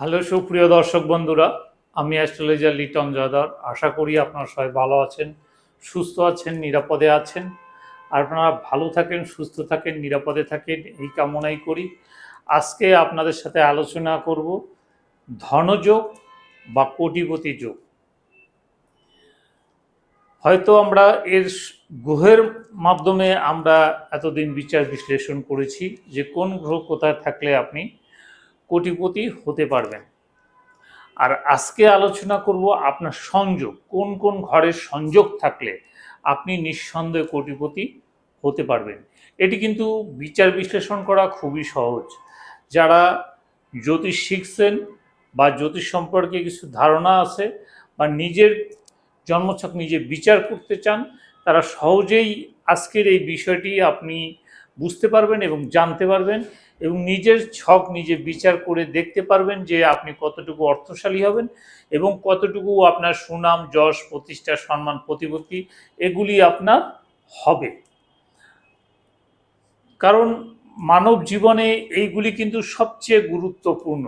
Hello সুপ্রিয় দর্শক বন্ধুরা, আমি অ্যাস্ট্রোলজার লিটন জয়দার আশা করি আপনারা সবাই ভালো আছেন, সুস্থ আছেন, নিরাপদে আছেন। আপনারা ভালো থাকেন, সুস্থ থাকেন, নিরাপদে থাকেন, এই কামনাই করি। আজকে আপনাদের সাথে আলোচনা করব ধনযোগ বা কোটিপতি যোগ। হয়তো আমরা এর গ্রহের মাধ্যমে আমরা এতদিন বিচার বিশ্লেষণ করেছি যে কোন গ্রহ কোথায় থাকলে আপনি কোটিপতি হতে পারবেন। আর আজকে আলোচনা করব আপনার সংযোগ, কোন কোন ঘরের সংযোগ থাকলে আপনি নিঃসন্দেহে কোটিপতি হতে পারবেন। এটি কিন্তু বিচার বিশ্লেষণ করা খুবই সহজ। যারা জ্যোতিষ শিখছেন বা জ্যোতিষ সম্পর্কে কিছু ধারণা আছে বা নিজের জন্মছক নিজে বিচার করতে চান, তারা সহজেই আজকের এই বিষয়টি আপনি বুঝতে পারবেন এবং জানতে পারবেন। এবং নিজের ছক নিজে বিচার করে দেখতে পারবেন যে আপনি কতটুকু অর্থশালী হবেন এবং কতটুকু আপনার সুনাম, যশ, প্রতিষ্ঠা, সম্মান, প্রতিপত্তি এগুলি আপনার হবে। কারণ মানব জীবনে এইগুলি কিন্তু সবচেয়ে গুরুত্বপূর্ণ।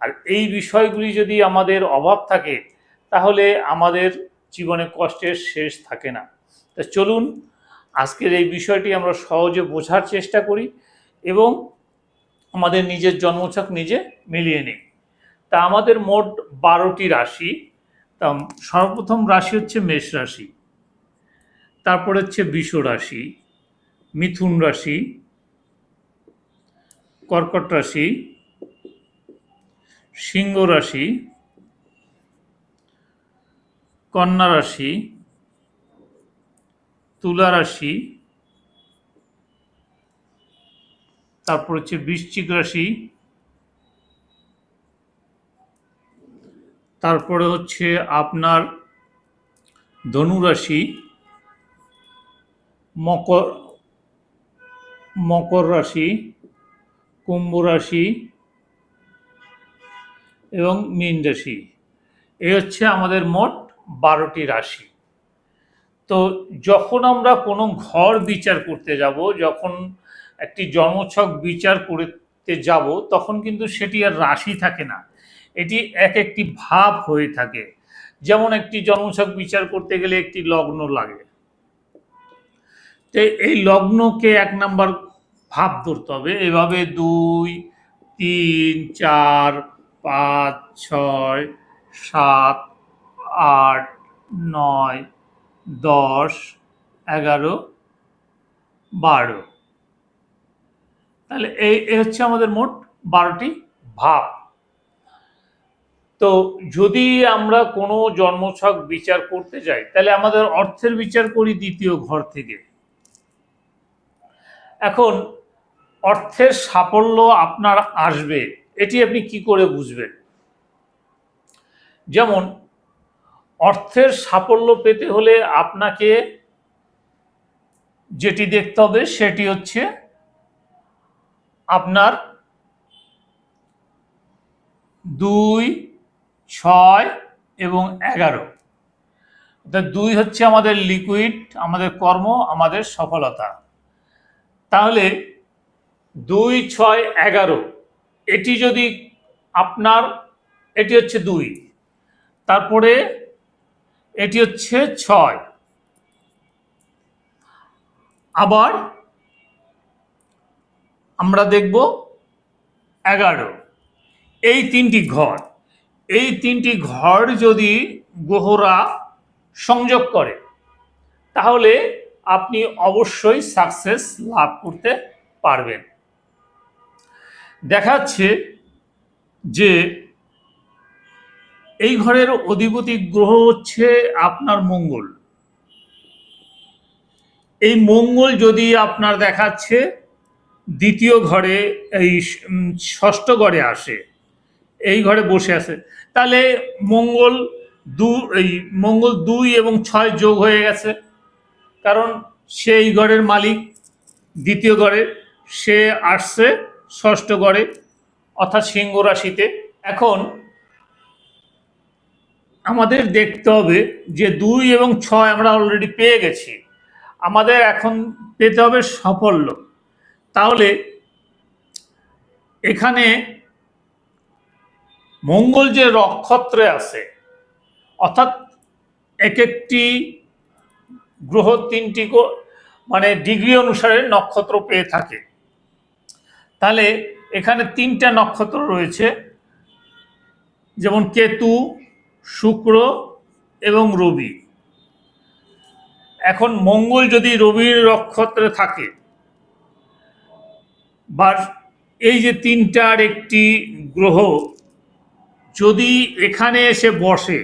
আর এই বিষয়গুলি যদি আমাদের অভাব থাকে, তাহলে আমাদের জীবনে কষ্টের শেষ থাকে না। তা চলুন, আজকের এই বিষয়টি আমরা সহজে বোঝার চেষ্টা করি এবং আমাদের নিজের জন্মছক নিজে মিলিয়ে নিই। তা আমাদের মোট বারোটি রাশি। তা সর্বপ্রথম রাশি হচ্ছে মেষ রাশি। তারপর হচ্ছে বিষ রাশি, মিথুন রাশি, কর্কট রাশি, সিংহ রাশি, কন্যা রাশি, তুলা রাশি তারপর হচ্ছে বৃশ্চিক রাশি। তারপরে হচ্ছে আপনার ধনু রাশি। মকর মকর রাশি, কুম্ভ রাশি এবং মীন রাশি। এই হচ্ছে আমাদের মোট বারোটি রাশি। তো যখন আমরা কোনো ঘর বিচার করতে যাব, যখন একটি জন্মছক বিচার করতে যাব, তখন কিন্তু সেটি আর রাশি থাকে না। এটি এক একটি ভাব হয়ে থাকে। যেমন একটি জন্মছক বিচার করতে গেলে একটি লগ্ন লাগে। তো এই লগ্নকে এক নাম্বার ভাব ধরতে হবে। এভাবে দুই, তিন, চার, পাঁচ, ছয়, সাত, আট, নয়, দশ, এগারো, বারো। তাহলে এই এই হচ্ছে আমাদের মোট বারোটি ভাব। তো যদি আমরা কোনো জন্মছক বিচার করতে যাই, তাহলে আমাদের অর্থের বিচার করি দ্বিতীয় ঘর থেকে। এখন, অর্থের সাফল্য আপনার আসবে, এটি আপনি কি করে বুঝবেন? যেমন, অর্থের সাফল্য পেতে হলে আপনাকে যেটি দেখতে হবে সেটি হচ্ছে আপনার দুই, ছয় এবং এগারো। দুই হচ্ছে আমাদের লিকুইড আমাদের কর্ম, আমাদের সফলতা। তাহলে দুই, ছয়, এগারো, এটি যদি আপনার, এটি হচ্ছে দুই। তারপরে এটি হচ্ছে ছয়। আবার আমরা দেখব এগারো। এই তিনটি ঘর, এই তিনটি ঘর যদি গ্রহরা সংযোগ করে, তাহলে আপনি অবশ্যই সাকসেস লাভ করতে পারবেন। দেখাচ্ছে যে এই ঘরের অধিপতি গ্রহ হচ্ছে আপনার মঙ্গল। এই মঙ্গল যদি আপনার দেখাচ্ছে দ্বিতীয় ঘরে এই ষষ্ঠ ঘরে আসে। এই ঘরে বসে আছে। তাহলে মঙ্গল দু, এই মঙ্গল দুই এবং ছয় যোগ হয়ে গেছে। কারণ সে এই ঘরের মালিক দ্বিতীয় ঘরে, সে আসছে ষষ্ঠ ঘরে, অর্থাৎ সিংহ রাশিতে। এখন আমাদের দেখতে হবে যে দুই এবং ছয় আমরা অলরেডি পেয়ে গেছি। আমাদের এখন পেতে হবে সাফল্য। তাহলে এখানে মঙ্গল যে নক্ষত্রে আছে, অর্থাৎ এক একটি গ্রহ তিনটি মানে ডিগ্রি অনুসারে নক্ষত্র পেয়ে থাকে। তাহলে এখানে তিনটা নক্ষত্র রয়েছে, যেমন কেতু, শুক্র এবং রবি। এখন মঙ্গল যদি রবির নক্ষত্রে থাকে বা এই যে তিনটার একটি গ্রহ, যদি এখানে এসে বসে,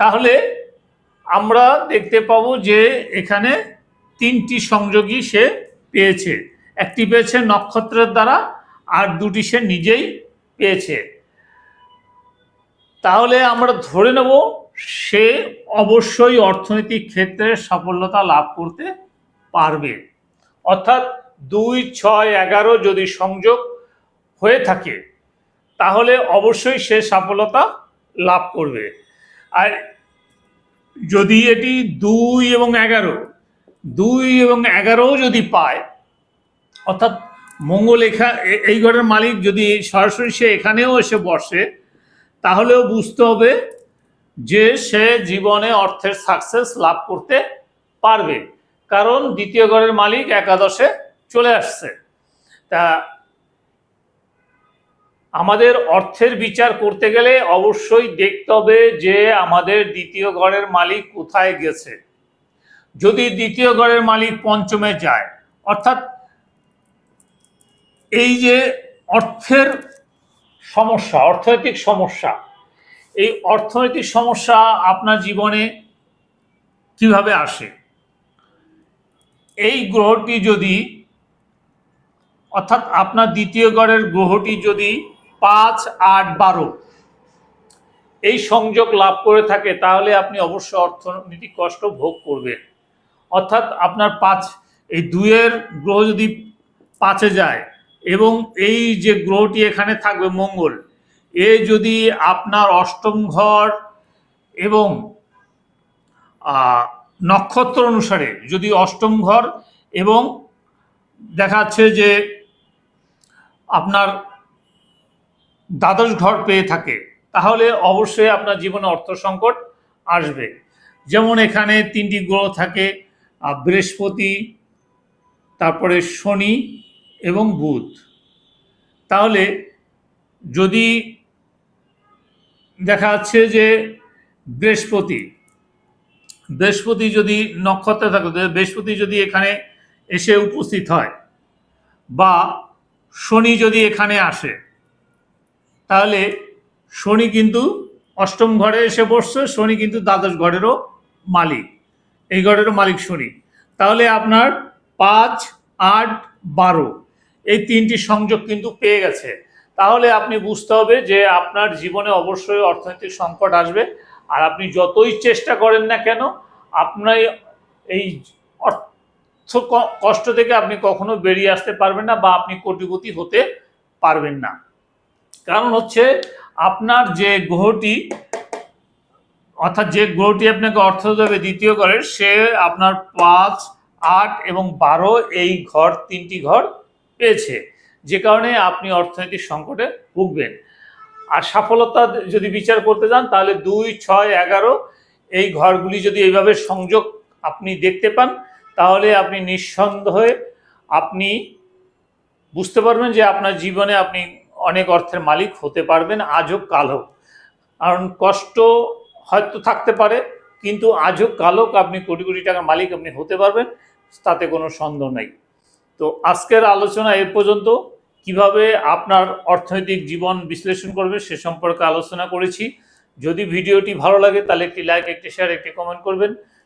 তাহলে আমরা দেখতে পাবো যে এখানে তিনটি সংযোগী সে পেয়েছে। একটি পেয়েছে নক্ষত্রের দ্বারা, আর দুটি সে নিজেই পেয়েছে। তাহলে আমরা ধরে নেব সে অবশ্যই অর্থনৈতিক ক্ষেত্রে সফলতা লাভ করতে পারবে। অর্থাৎ দুই ছয় এগারো যদি সংযোগ হয়ে থাকে, তাহলে অবশ্যই সে সফলতা লাভ করবে। আর যদি এটি দুই এবং এগারো, দুই এবং এগারো যদি পায়, অর্থাৎ মঙ্গল এখা এই ঘরের মালিক যদি সরাসরি সে এখানেও এসে বসে, তাহলেও বুঝতে হবে যে সে জীবনে অর্থের সাকসেস লাভ করতে পারবে। কারণ দ্বিতীয় ঘরের মালিক একাদশে চলে আসছে। তা আমাদের অর্থের বিচার করতে গেলে অবশ্যই দেখতে হবে যে আমাদের দ্বিতীয় ঘরের মালিক কোথায় গেছে। যদি দ্বিতীয় ঘরের মালিক পঞ্চমে যায়, অর্থাৎ এই যে অর্থের সমস্যা, অর্থনৈতিক সমস্যা, এই অর্থনৈতিক সমস্যা আপনার জীবনে কীভাবে আসে? এই গ্রহটি যদি অর্থাৎ আপনার দ্বিতীয় গড়ের গ্রহটি যদি পাঁচ, আট, বারো এই সংযোগ লাভ করে থাকে, তাহলে আপনি অবশ্যই অর্থনৈতিক কষ্ট ভোগ করবেন। অর্থাৎ আপনার পাঁচ, এই দুইয়ের গ্রহ যদি পাঁচে যায় এবং এই যে গ্রহটি এখানে থাকবে মঙ্গল, এ যদি আপনার অষ্টম ঘর এবং নক্ষত্র অনুসারে যদি অষ্টম ঘর এবং দেখা যাচ্ছে যে আপনার দ্বাদশ ঘর পেয়ে থাকে, তাহলে অবশ্যই আপনার জীবনে অর্থ সংকট আসবে। যেমন এখানে তিনটি গ্রহ থাকে বৃহস্পতি, তারপরে শনি এবং বুধ। তাহলে যদি দেখা যাচ্ছে যে বৃহস্পতি বৃহস্পতি যদি নক্ষত্রে থাকে, বৃহস্পতি যদি এখানে এসে উপস্থিত হয় বা শনি যদি এখানে আসে, তাহলে শনি কিন্তু অষ্টম ঘরে এসে বসছে, শনি কিন্তু দ্বাদশ ঘরেরও মালিক। এই ঘরেরও মালিক শনি। তাহলে আপনার পাঁচ, আট, বারো, এই তিনটি সংযোগ কিন্তু পেয়ে গেছে। তাহলে আপনি বুঝতে হবে যে আপনার জীবনে অবশ্যই অর্থনৈতিক সংকট আসবে, আর আপনি যতই চেষ্টা করেন না কেন আপনার এই অর্থ কষ্ট থেকে আপনি কখনো বেরিয়ে আসতে পারবেন না বা আপনি কোটিপতি হতে পারবেন না। কারণ হচ্ছে আপনার যে গ্রহটি, অর্থাৎ যে গ্রহটি আপনাকে অর্থ দেবে দ্বিতীয় ঘরের, সে আপনার পাঁচ, আট এবং বারো এই ঘর, তিনটি ঘর পেয়েছে। যে কারণে আপনি অর্থনৈতিক সংকটে ভুগবেন। আর সফলতা যদি বিচার করতে যান, তাহলে দুই, ছয়, এগারো এই ঘরগুলি যদি এইভাবে সংযোগ আপনি দেখতে পান তাহলে আপনি নিঃসন্দেহে আপনি বুঝতে পারবেন যে আপনার জীবনে আপনি অনেক অর্থের মালিক হতে পারবেন, আজ হোক, কাল হোক। কারণ কষ্ট হয়তো থাকতে পারে, কিন্তু আজ হোক, কাল হোক, আপনি কোটি কোটি টাকার মালিক আপনি হতে পারবেন, তাতে কোনো সন্দেহ নেই। তো আজকের আলোচনা এ পর্যন্ত। কীভাবে আপনার অর্থনৈতিক জীবন বিশ্লেষণ করবে সে সম্পর্কে আলোচনা করেছি। যদি ভিডিওটি ভালো লাগে, তাহলে একটি লাইক একটি শেয়ার একটি কমেন্ট করবেন।